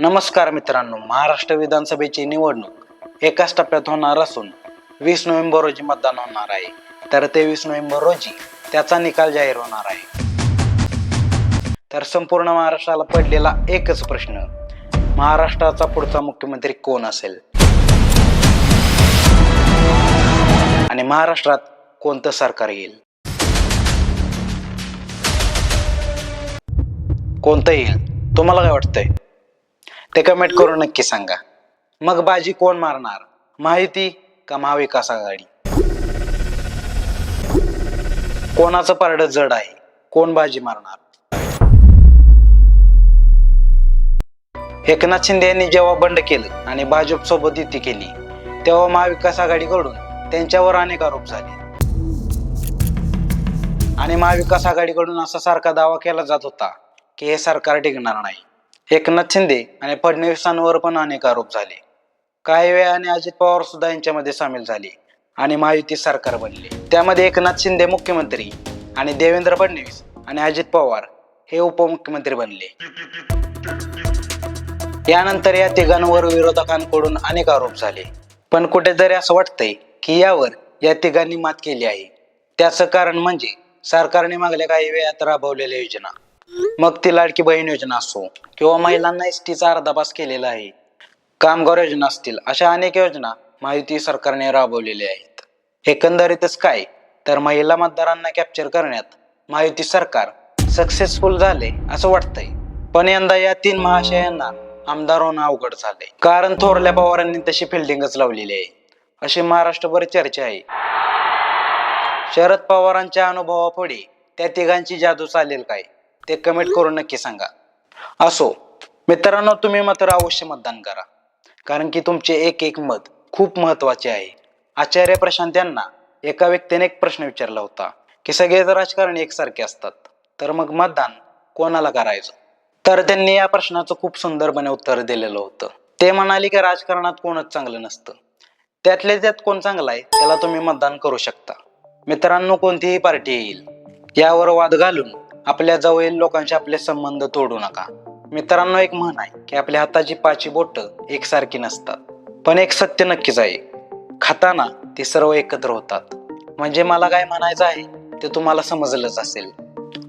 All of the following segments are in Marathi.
नमस्कार मित्रांनो महाराष्ट्र विधानसभेची निवडणूक एकाच टप्प्यात होणार असून वीस नोव्हेंबर रोजी मतदान होणार आहे. तर तेवीस नोव्हेंबर रोजी त्याचा निकाल जाहीर होणार आहे. तर संपूर्ण महाराष्ट्राला पडलेला एकच प्रश्न महाराष्ट्राचा पुढचा मुख्यमंत्री कोण असेल? आणि महाराष्ट्रात कोणतं सरकार येईल? कोणतं येईल? तुम्हाला काय वाटतंय? ते कमेंट करून नक्की सांगा. मग बाजी कोण मारणार? माहिती का महाविकास आघाडी? कोणाचं पारड जड आहे? कोण बाजी मारणार? एकनाथ शिंदे यांनी जेव्हा बंड केलं आणि भाजप सोबत युती केली तेव्हा महाविकास आघाडीकडून त्यांच्यावर अनेक आरोप झाले. आणि महाविकास आघाडीकडून असा सारखा दावा केला जात होता की हे सरकार टिकणार नाही. एकनाथ शिंदे आणि फडणवीसांवर पण अनेक आरोप झाले. काही वेळाने अजित पवार सुद्धा यांच्यामध्ये सामील झाले आणि महायुती सरकार बनले. त्यामध्ये एकनाथ शिंदे मुख्यमंत्री आणि देवेंद्र फडणवीस आणि अजित पवार हे उपमुख्यमंत्री बनले. यानंतर या तिघांवर विरोधकांकडून अनेक आरोप झाले. पण कुठेतरी असं वाटतंय की यावर या तिघांनी मात केली आहे. त्याचं कारण म्हणजे सरकारने मागल्या काही वेळात राबवलेल्या योजना. मग ती लाडकी बहीण योजना असो किंवा महिलांना एस टीचा अर्धा पास केलेला आहे कामगार योजना असतील अशा अनेक योजना माहिती सरकारने राबवलेल्या आहेत. एकंदरीतच काय? तर महिला मतदारांना कॅप्चर करण्यात माहिती सरकार सक्सेसफुल झाले असं वाटतंय. पण यंदा या तीन महाशयांना आमदार होणं अवघड झालंय. कारण थोरल्या पवारांनी तशी फिल्डिंगच लावलेली आहे. अशी महाराष्ट्रभर चर्चा आहे. शरद पवारांच्या अनुभवापुढे त्या तिघांची जादू चालेल काय? ते कमेंट करून नक्की सांगा. असो मित्रांनो तुम्ही मात्र अवश्य मतदान करा. कारण की तुमचे एक एक मत खूप महत्त्वाचे आहे. आचार्य प्रशांत यांना एका व्यक्तीने एक प्रश्न विचारला होता की सगळेच राजकारणी एकसारखे असतात तर मग मतदान कोणाला करायचं? तर त्यांनी या प्रश्नाचं खूप सुंदरपणे उत्तर दिलेलं होतं. ते म्हणाले की राजकारणात कोणच चांगलं नसतं. त्यातल्या त्यात कोण चांगला आहे त्याला तुम्ही मतदान करू शकता. मित्रांनो कोणतीही पार्टी येईल यावर वाद घालून आपल्या जवळील लोकांशी आपले संबंध तोडू नका. मित्रांनो एक म्हण आहे की आपल्या हाताची पाची बोट एकसारखी नसतात. पण एक सत्य नक्कीच आहे. खाताना ते सर्व एकत्र होतात. म्हणजे मला काय म्हणायचं आहे ते तुम्हाला समजलंच असेल.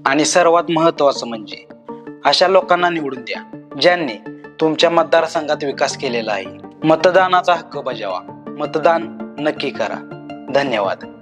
आणि सर्वात महत्वाचं म्हणजे अशा लोकांना निवडून द्या ज्यांनी तुमच्या मतदारसंघात विकास केलेला आहे. मतदानाचा हक्क बजावा. मतदान नक्की करा. धन्यवाद.